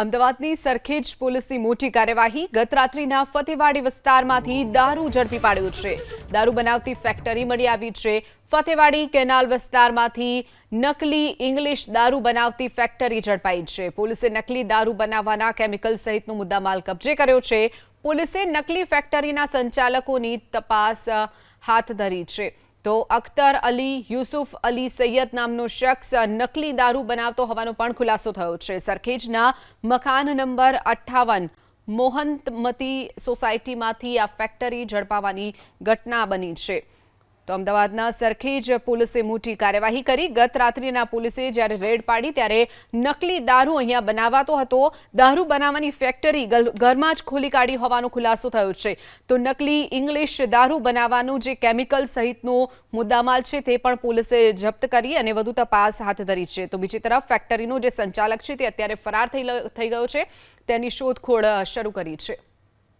અમદાવાદની સરખેજ પોલીસની મોટી કાર્યવાહી ગત રાત્રિના ફતેવાડી વિસ્તારમાંથી દારૂ ઝડપી પાડ્યું છે. દારૂ બનાવતી ફેક્ટરી મળી આવી છે. ફતેવાડી કેનાલ વિસ્તારમાંથી નકલી ઇંગ્લિશ દારૂ બનાવતી ફેક્ટરી ઝડપાઈ છે. પોલીસે નકલી દારૂ બનાવવાના કેમિકલ સહિતનો મુદ્દામાલ કબજે કર્યો છે. પોલીસે નકલી ફેક્ટરીના સંચાલકોની તપાસ હાથ ધરી છે. તો અખ્તર અલી, યુસુફ અલી સૈયદ નામનો શખ્સ નકલી દારૂ બનાવતો હોવાનો પણ ખુલાસો થયો છે. સરખેજના મકાન નંબર અઠ્ઠાવન, મોહંતમતી સોસાયટીમાંથી આ ફેક્ટરી ઝડપાવાની ઘટના બની છે. તો અમદાવાદના સરખેજ પોલીસે મોટી કાર્યવાહી કરી. ગત રાત્રિના પોલીસે જ્યારે રેડ પાડી ત્યારે નકલી દારૂ અહીંયા બનાવાતો હતો. દારૂ બનાવવાની ફેક્ટરી ઘરમાં જ ખોલી કાઢી હોવાનો ખુલાસો થયો છે. તો નકલી ઇંગ્લિશ દારૂ બનાવવાનું જે કેમિકલ સહિતનો મુદ્દામાલ છે તે પણ પોલીસે જપ્ત કરી અને વધુ તપાસ હાથ ધરી છે. તો બીજી તરફ ફેક્ટરીનો જે સંચાલક છે તે અત્યારે ફરાર થઈ ગયો છે. તેની શોધખોળ શરૂ કરી છે.